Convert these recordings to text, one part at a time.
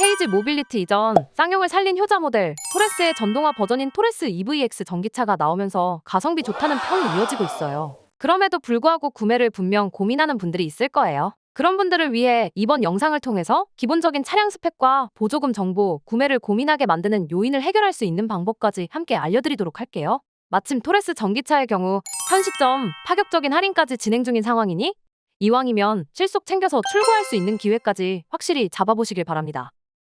케이지 모빌리티 이전 쌍용을 살린 효자 모델 토레스의 전동화 버전인 토레스 EVX 전기차가 나오면서 가성비 좋다는 평이 이어지고 있어요. 그럼에도 불구하고 구매를 분명 고민하는 분들이 있을 거예요. 그런 분들을 위해 이번 영상을 통해서 기본적인 차량 스펙과 보조금 정보, 구매를 고민하게 만드는 요인을 해결할 수 있는 방법까지 함께 알려드리도록 할게요. 마침 토레스 전기차의 경우 현 시점 파격적인 할인까지 진행 중인 상황이니 이왕이면 실속 챙겨서 출고할 수 있는 기회까지 확실히 잡아보시길 바랍니다.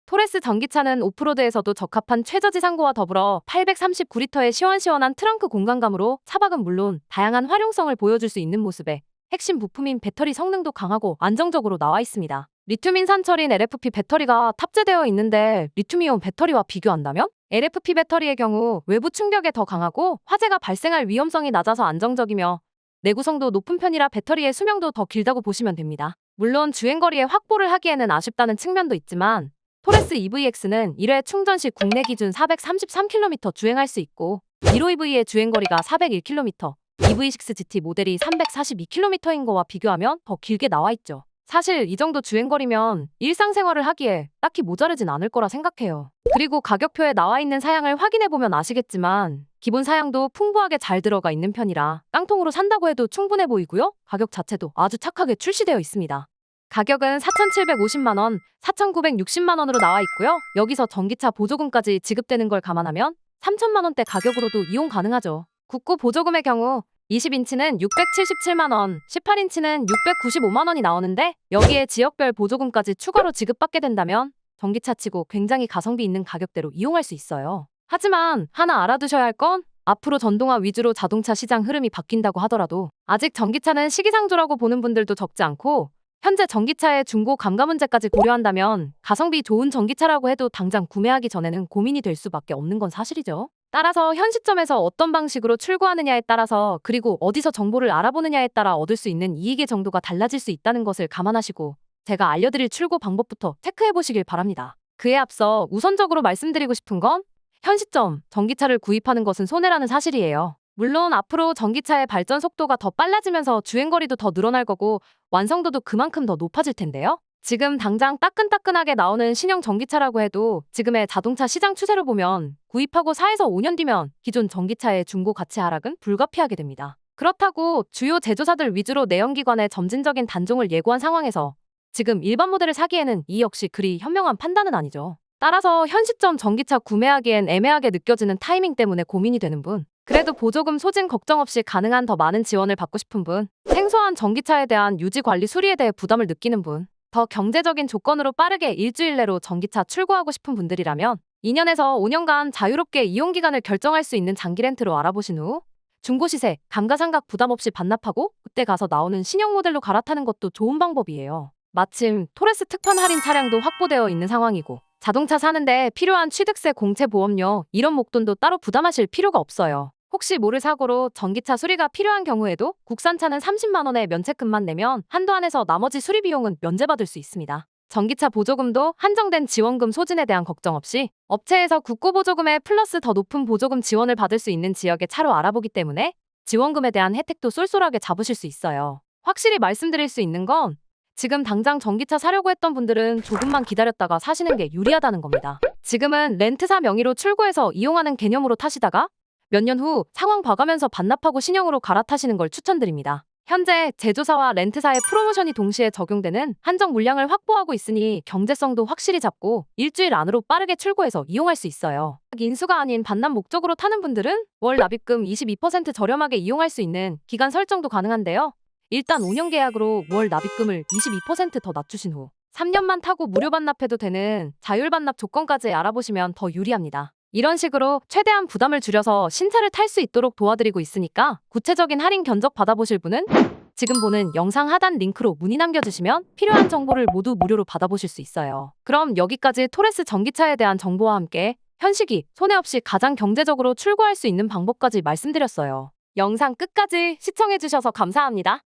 토레스 전기차는 오프로드에서도 적합한 최저지상고와 더불어 839리터의 시원시원한 트렁크 공간감으로 차박은 물론 다양한 활용성을 보여줄 수 있는 모습에 핵심 부품인 배터리 성능도 강하고 안정적으로 나와 있습니다. 리튬 인 산철인 LFP 배터리가 탑재되어 있는데 리튬이온 배터리와 비교한다면 LFP 배터리의 경우 외부 충격에 더 강하고 화재가 발생할 위험성이 낮아서 안정적이며 내구성도 높은 편이라 배터리의 수명도 더 길다고 보시면 됩니다. 물론 주행거리에 확보를 하기에는 아쉽다는 측면도 있지만 토레스 EVX는 1회 충전 시 국내 기준 433km 주행할 수 있고 15EV의 주행거리가 401km, EV6 GT 모델이 342km인 거와 비교하면 더 길게 나와 있죠. 사실 이 정도 주행거리면 일상생활을 하기에 딱히 모자르진 않을 거라 생각해요. 그리고 가격표에 나와 있는 사양을 확인해보면 아시겠지만 기본 사양도 풍부하게 잘 들어가 있는 편이라 깡통으로 산다고 해도 충분해 보이고요. 가격 자체도 아주 착하게 출시되어 있습니다. 가격은 4,750만 원, 4,960만 원으로 나와 있고요. 여기서 전기차 보조금까지 지급되는 걸 감안하면 3천만 원대 가격으로도 이용 가능하죠. 국고 보조금의 경우 20인치는 677만 원, 18인치는 695만 원이 나오는데 여기에 지역별 보조금까지 추가로 지급받게 된다면 전기차 치고 굉장히 가성비 있는 가격대로 이용할 수 있어요. 하지만 하나 알아두셔야 할 건 앞으로 전동화 위주로 자동차 시장 흐름이 바뀐다고 하더라도 아직 전기차는 시기상조라고 보는 분들도 적지 않고 현재 전기차의 중고 감가 문제까지 고려한다면 가성비 좋은 전기차라고 해도 당장 구매하기 전에는 고민이 될 수밖에 없는 건 사실이죠. 따라서 현 시점에서 어떤 방식으로 출고하느냐에 따라서 그리고 어디서 정보를 알아보느냐에 따라 얻을 수 있는 이익의 정도가 달라질 수 있다는 것을 감안하시고 제가 알려드릴 출고 방법부터 체크해 보시길 바랍니다. 그에 앞서 우선적으로 말씀드리고 싶은 건 현 시점 전기차를 구입하는 것은 손해라는 사실이에요. 물론 앞으로 전기차의 발전 속도가 더 빨라지면서 주행거리도 더 늘어날 거고 완성도도 그만큼 더 높아질 텐데요. 지금 당장 따끈따끈하게 나오는 신형 전기차라고 해도 지금의 자동차 시장 추세를 보면 구입하고 4에서 5년 뒤면 기존 전기차의 중고 가치 하락은 불가피하게 됩니다. 그렇다고 주요 제조사들 위주로 내연기관의 점진적인 단종을 예고한 상황에서 지금 일반 모델을 사기에는 이 역시 그리 현명한 판단은 아니죠. 따라서 현 시점 전기차 구매하기엔 애매하게 느껴지는 타이밍 때문에 고민이 되는 분, 그래도 보조금 소진 걱정 없이 가능한 더 많은 지원을 받고 싶은 분, 생소한 전기차에 대한 유지 관리 수리에 대해 부담을 느끼는 분, 더 경제적인 조건으로 빠르게 일주일 내로 전기차 출고하고 싶은 분들이라면 2년에서 5년간 자유롭게 이용 기간을 결정할 수 있는 장기 렌트로 알아보신 후 중고 시세, 감가상각 부담 없이 반납하고 그때 가서 나오는 신형 모델로 갈아타는 것도 좋은 방법이에요. 마침 토레스 특판 할인 차량도 확보되어 있는 상황이고 자동차 사는데 필요한 취득세, 공채 보험료 이런 목돈도 따로 부담하실 필요가 없어요. 혹시 모를 사고로 전기차 수리가 필요한 경우에도 국산차는 30만 원의 면책금만 내면 한도 안에서 나머지 수리 비용은 면제받을 수 있습니다. 전기차 보조금도 한정된 지원금 소진에 대한 걱정 없이 업체에서 국고 보조금에 플러스 더 높은 보조금 지원을 받을 수 있는 지역의 차로 알아보기 때문에 지원금에 대한 혜택도 쏠쏠하게 잡으실 수 있어요. 확실히 말씀드릴 수 있는 건 지금 당장 전기차 사려고 했던 분들은 조금만 기다렸다가 사시는 게 유리하다는 겁니다. 지금은 렌트사 명의로 출고해서 이용하는 개념으로 타시다가 몇 년 후 상황 봐가면서 반납하고 신형으로 갈아타시는 걸 추천드립니다. 현재 제조사와 렌트사의 프로모션이 동시에 적용되는 한정 물량을 확보하고 있으니 경제성도 확실히 잡고 일주일 안으로 빠르게 출고해서 이용할 수 있어요. 인수가 아닌 반납 목적으로 타는 분들은 월 납입금 22% 저렴하게 이용할 수 있는 기간 설정도 가능한데요. 일단 5년 계약으로 월 납입금을 22%더 낮추신 후 3년만 타고 무료 반납해도 되는 자율 반납 조건까지 알아보시면 더 유리합니다. 이런 식으로 최대한 부담을 줄여서 신차를 탈 수 있도록 도와드리고 있으니까 구체적인 할인 견적 받아보실 분은 지금 보는 영상 하단 링크로 문의 남겨주시면 필요한 정보를 모두 무료로 받아보실 수 있어요. 그럼 여기까지 토레스 전기차에 대한 정보와 함께 현시기 손해 없이 가장 경제적으로 출고할 수 있는 방법까지 말씀드렸어요. 영상 끝까지 시청해주셔서 감사합니다.